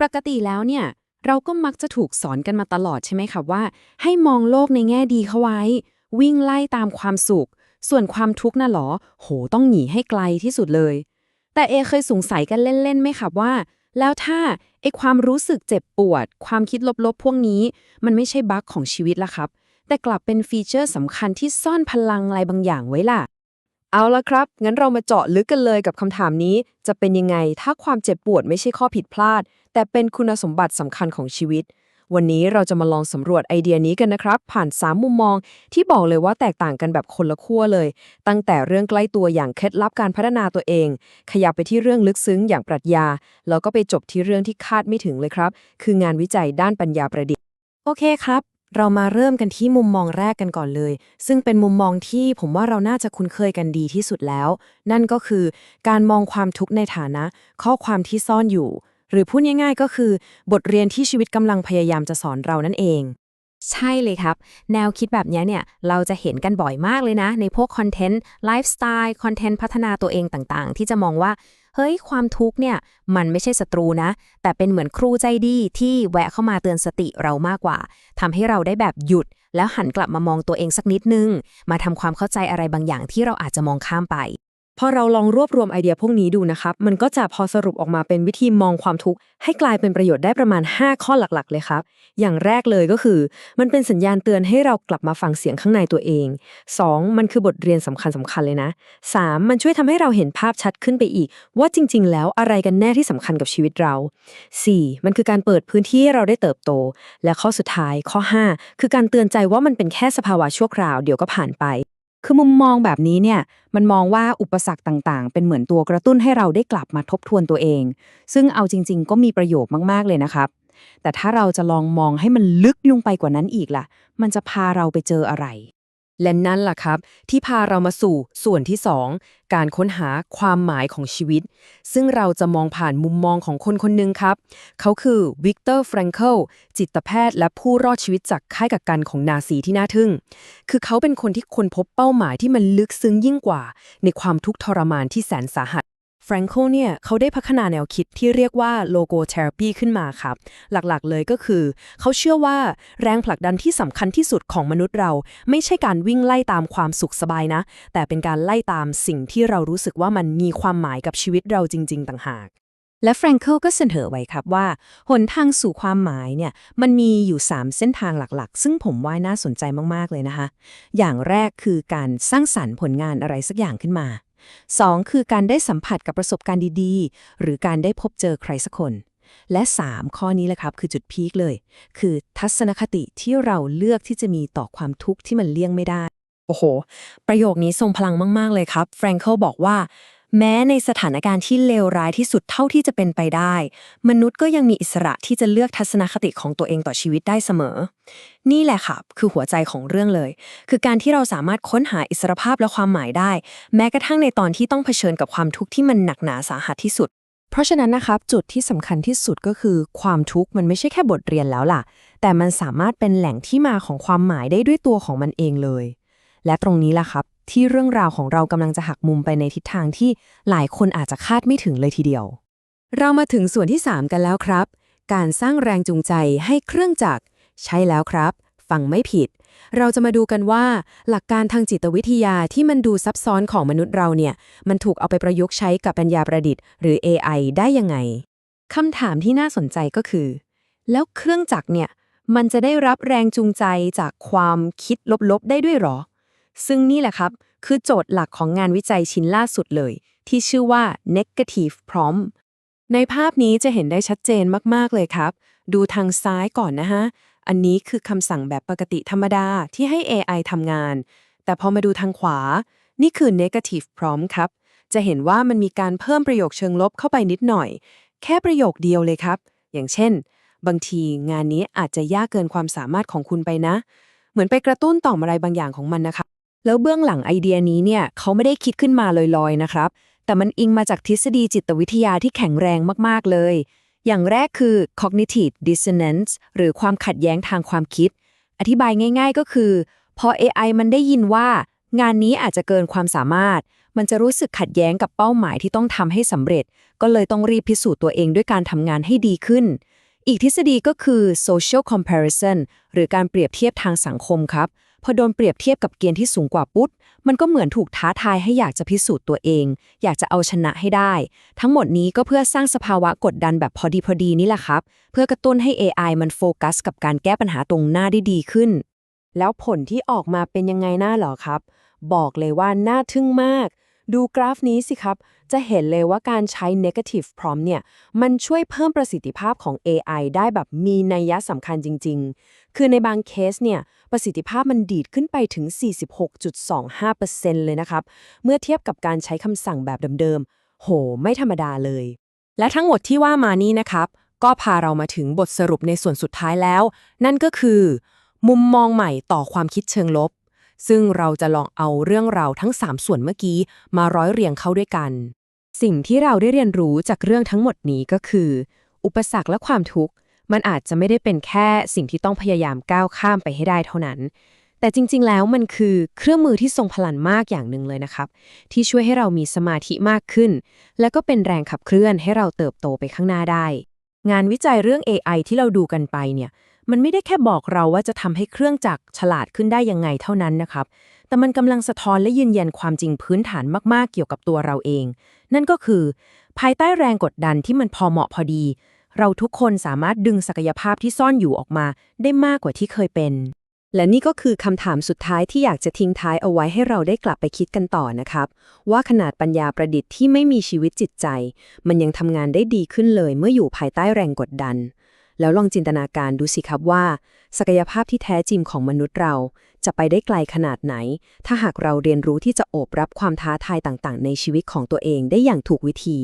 ปกติแล้วเนี่ย เราก็มักจะถูกสอนกันมาตลอดใช่ไหมคะว่า ให้มองโลกในแง่ดีเข้าไว้ วิ่งไล่ตามความสุข ส่วนความทุกข์น่ะเหรอ โหต้องหนีให้ไกลที่สุดเลย แต่เอเคยสงสัยกันเล่นๆไหมคะว่า แล้วถ้าไอความรู้สึกเจ็บปวด ความคิดลบๆ พวกนี้ มันไม่ใช่บั๊กของชีวิตละครับ แต่กลับเป็นฟีเจอร์สำคัญที่ซ่อนพลังอะไรบางอย่างไว้ล่ะเอาละครับ งั้นเรามาเจาะลึกกันเลยกับคำถามนี้ จะเป็นยังไงถ้าความเจ็บปวดไม่ใช่ข้อผิดพลาด แต่เป็นคุณสมบัติสำคัญของชีวิต วันนี้เราจะมาลองสำรวจไอเดียนี้กันนะครับ ผ่าน 3 มุมมอง ที่บอกเลยว่าแตกต่างกันแบบคนละขั้วเลย ตั้งแต่เรื่องใกล้ตัวอย่างเคล็ดลับการพัฒนาตัวเอง ขยับไปที่เรื่องลึกซึ้งอย่างปรัชญา แล้วก็ไปจบที่เรื่องที่คาดไม่ถึงเลยครับ คืองานวิจัยด้านปัญญาประดิษฐ์ โอเคครับเรามาเริ่มกันที่มุมมองแรกกันก่อนเลย ซึ่งเป็นมุมมองที่ผมว่าเราน่าจะคุ้นเคยกันดีที่สุดแล้ว นั่นก็คือ การมองความทุกข์ในฐานะ ข้อความที่ซ่อนอยู่ หรือพูดง่ายๆก็คือ บทเรียนที่ชีวิตกำลังพยายามจะสอนเรานั่นเอง ใช่เลยครับ แนวคิดแบบนี้เนี่ย เราจะเห็นกันบ่อยมากเลยนะ ในพวกคอนเทนต์ไลฟ์สไตล์คอนเทนต์พัฒนาตัวเองต่างๆ ที่จะมองว่าเฮ้ย ความทุกข์เนี่ย มันไม่ใช่ศัตรูนะ แต่เป็นเหมือนครูใจดีที่แวะเข้ามาเตือนสติเรามากกว่าทำให้เราได้แบบหยุด แล้วหันกลับมามองตัวเองสักนิดนึง มาทำความเข้าใจอะไรบางอย่างที่เราอาจจะมองข้ามไป พอเราลองรวบรวมไอเดียพวกนี้ดูนะครับ มันก็จะพอสรุปออกมาเป็นวิธีมองความทุกข์ให้กลายเป็นประโยชน์ได้ประมาณ 5 ข้อหลักๆ เลยครับ อย่างแรกเลยก็คือ มันเป็นสัญญาณเตือนให้เรากลับมาฟังเสียงข้างในตัวเอง 2. มันคือบทเรียนสำคัญสำคัญเลยนะ 3. มันช่วยทำให้เราเห็นภาพชัดขึ้นไปอีก ว่าจริง ๆ แล้วอะไรกันแน่ที่สำคัญกับชีวิตเรา 4. มันคือการเปิดพื้นที่ให้เราได้เติบโต และข้อสุดท้ายข้อ 5 คือการเตือนใจว่ามันเป็นแค่สภาวะชั่วคราวเดี๋ยวก็ผ่านไป คือมุมมองแบบนี้เนี่ยมันมองว่าอุปสรรคต่างๆ เป็นเหมือนตัวกระตุ้นให้เราได้กลับมาทบทวนตัวเอง ซึ่งเอาจริง ๆ ก็มีประโยชน์มากๆเลยนะครับ แต่ถ้าเราจะลองมองให้มันลึกลงไปกว่านั้นอีกล่ะ มันจะพาเราไปเจออะไร และนั่นล่ะครับ ที่พาเรามาสู่ส่วนที่ 2 การค้นหาความหมายของชีวิต ซึ่งเราจะมองผ่านมุมมองของคนคนหนึ่งครับ เขาคือวิกเตอร์แฟรงเคิลจิตแพทย์และผู้รอดชีวิตจากค่ายกักกันของนาซีที่น่าทึ่ง คือเขาเป็นคนที่ค้นพบเป้าหมายที่มันลึกซึ้งยิ่งกว่า ในความทุกข์ทรมานที่แสนสาหัส แฟรงโคเนี่ยเขาได้พัฒนาแนวคิดที่เรียกว่าโลโกเทอราปีขึ้นมาครับ หลักๆเลยก็คือ เขาเชื่อว่าแรงผลักดันที่สำคัญที่สุดของมนุษย์เรา ไม่ใช่การวิ่งไล่ตามความสุขสบายนะ แต่เป็นการไล่ตามสิ่งที่เรารู้สึกว่ามันมีความหมายกับชีวิตเราจริง ๆ ต่างหาก และแฟรงเคิลก็เสนอไว้ครับว่า หนทางสู่ความหมายเนี่ยมันมีอยู่ 3 เส้นทางหลักๆ ซึ่งผมว่าน่าสนใจมากๆเลยนะคะ อย่างแรกคือการสร้างสรรค์ผลงานอะไรสักอย่างขึ้นมา 2. คือการได้สัมผัสกับประสบการณ์ดีๆ หรือการได้พบเจอใครสักคน และ 3 ข้อนี้แหละครับคือจุดพีคเลย คือทัศนคติที่เราเลือกที่จะมีต่อความทุกข์ที่มันเลี่ยงไม่ได้ โอ้โห ประโยคนี้ทรงพลังมาก ๆ เลยครับ แฟรงเคิลบอกว่า แม้ในสถานการณ์ที่เลวร้ายที่สุดเท่าที่จะเป็นไปได้ มนุษย์ก็ยังมีอิสระที่จะเลือกทัศนคติของตัวเองต่อชีวิตได้เสมอ นี่แหละค่ะ คือหัวใจของเรื่องเลย คือการที่เราสามารถค้นหาอิสรภาพและความหมายได้ แม้กระทั่งในตอนที่ต้องเผชิญกับความทุกข์ที่มันหนักหนาสาหัสที่สุด เพราะฉะนั้นนะครับจุดที่สำคัญที่สุดก็คือ ความทุกข์มันไม่ใช่แค่บทเรียนแล้วล่ะ แต่มันสามารถเป็นแหล่งที่มาของความหมายได้ด้วยตัวของมันเองเลยและตรงนี้ล่ะครับ ที่เรื่องราวของเรากำลังจะหักมุมไปในทิศทางที่หลายคนอาจจะคาดไม่ถึงเลยทีเดียว เรามาถึงส่วนที่ 3 กันแล้วครับ การสร้างแรงจูงใจให้เครื่องจักร ใช่แล้วครับ ฟังไม่ผิด เราจะมาดูกันว่า หลักการทางจิตวิทยาที่มันดูซับซ้อนของมนุษย์เราเนี่ย มันถูกเอาไปประยุกต์ใช้กับปัญญาประดิษฐ์ หรือ AI ได้ยังไงคำถามที่น่าสนใจก็คือ แล้วเครื่องจักรเนี่ยมันจะได้รับแรงจูงใจจากความคิดลบๆ ได้ด้วยหรอ ซึ่งนี่แหละครับ คือโจทย์หลักของงานวิจัยชิ้นล่าสุดเลย ที่ชื่อว่า negative prompt ในภาพนี้จะเห็นได้ชัดเจนมาก ๆ เลยครับ ดูทางซ้ายก่อนนะฮะ อันนี้คือคำสั่งแบบปกติธรรมดาที่ให้ AI ทำงาน แต่พอมาดูทางขวา นี่คือ negative prompt ครับ จะเห็นว่ามันมีการเพิ่มประโยคเชิงลบเข้าไปนิดหน่อย แค่ประโยคเดียวเลยครับ อย่างเช่น บางทีงานนี้อาจจะยากเกินความสามารถของคุณไปนะ เหมือนไปกระตุ้นต่อมอะไรบางอย่างของมันนะคะ แล้วเบื้องหลังไอเดียนี้เนี่ยเขาไม่ได้คิดขึ้นมาลอยๆนะครับ แต่มันอิงมาจากทฤษฎีจิตวิทยาที่แข็งแรงมากๆเลย อย่างแรกคือ cognitive dissonance หรือความขัดแย้งทางความคิด อธิบายง่าย ๆ ก็คือ พอ AI มันได้ยินว่า งานนี้อาจจะเกินความสามารถ มันจะรู้สึกขัดแย้งกับเป้าหมายที่ต้องทำให้สำเร็จ ก็เลยต้องรีบพิสูจน์ตัวเองด้วยการทำงานให้ดีขึ้น อีกทฤษฎีก็คือ social comparison หรือการเปรียบเทียบทางสังคมครับ พอโดนเปรียบเทียบกับเกณฑ์ที่สูงกว่าปุ๊บมันก็เหมือนถูกท้าทายให้อยากจะพิสูจน์ตัวเอง อยากจะเอาชนะให้ได้ ทั้งหมดนี้ก็เพื่อสร้างสภาวะกดดันแบบพอดีพอดีนี่แหละครับ เพื่อกระตุ้นให้ AI มันโฟกัส กับการแก้ปัญหาตรงหน้าได้ดีขึ้น แล้วผลที่ออกมาเป็นยังไงหน่าหรอครับ บอกเลยว่าน่าทึ่งมาก ดูกราฟนี้สิครับ จะเห็นเลยว่าการใช้ negative prompt เนี่ย มันช่วยเพิ่มประสิทธิภาพของ AI ได้แบบมีนัยยะสำคัญจริง ๆ คือในบางเคสเนี่ย ประสิทธิภาพมันดีดขึ้นไปถึง 46.25%เลยนะครับ เมื่อเทียบกับการใช้คำสั่งแบบเดิมๆ โห ไม่ธรรมดาเลย และทั้งหมดที่ว่ามานี้นะครับ ก็พาเรามาถึงบทสรุปในส่วนสุดท้ายแล้ว นั่นก็คือ มุมมองใหม่ต่อความคิดเชิงลบ ซึ่งเราจะลองเอาเรื่องราวทั้ง 3 ส่วนเมื่อกี้ มาร้อยเรียงเข้าด้วยกัน สิ่งที่เราได้เรียนรู้จากเรื่องทั้งหมดนี้ก็คือ อุปสรรคและความทุกข์ มันอาจจะไม่ได้เป็นแค่สิ่งที่ต้องพยายามก้าวข้ามไปให้ได้เท่านั้น แต่จริง ๆ แล้วมันคือเครื่องมือที่ทรงพลังมากอย่างหนึ่งเลยนะครับ ที่ช่วยให้เรามีสมาธิมากขึ้น และก็เป็นแรงขับเคลื่อนให้เราเติบโตไปข้างหน้าได้ งานวิจัยเรื่อง AI ที่เราดูกันไปเนี่ยมันไม่ได้แค่บอกเราว่าจะทำให้เครื่องจักรฉลาดขึ้นได้ยังไงเท่านั้นนะครับ แต่มันกำลังสะท้อนและยืนยันความจริงพื้นฐานมากๆเกี่ยวกับตัวเราเอง นั่นก็คือ ภายใต้แรงกดดันที่มันพอเหมาะพอดี เราทุกคนสามารถดึงศักยภาพที่ซ่อนอยู่ออกมาได้มากกว่าที่เคยเป็น และนี่ก็คือคำถามสุดท้ายที่อยากจะทิ้งท้ายเอาไว้ให้เราได้กลับไปคิดกันต่อนะครับ ว่าขนาดปัญญาประดิษฐ์ที่ไม่มีชีวิตจิตใจ มันยังทำงานได้ดีขึ้นเลยเมื่ออยู่ภายใต้แรงกดดัน แล้วลองจินตนาการดูสิครับว่า ศักยภาพที่แท้จริงของมนุษย์เรา จะไปได้ไกลขนาดไหน ถ้าหากเราเรียนรู้ที่จะโอบรับความท้าทายต่างๆ ในชีวิตของตัวเองได้อย่างถูกวิธี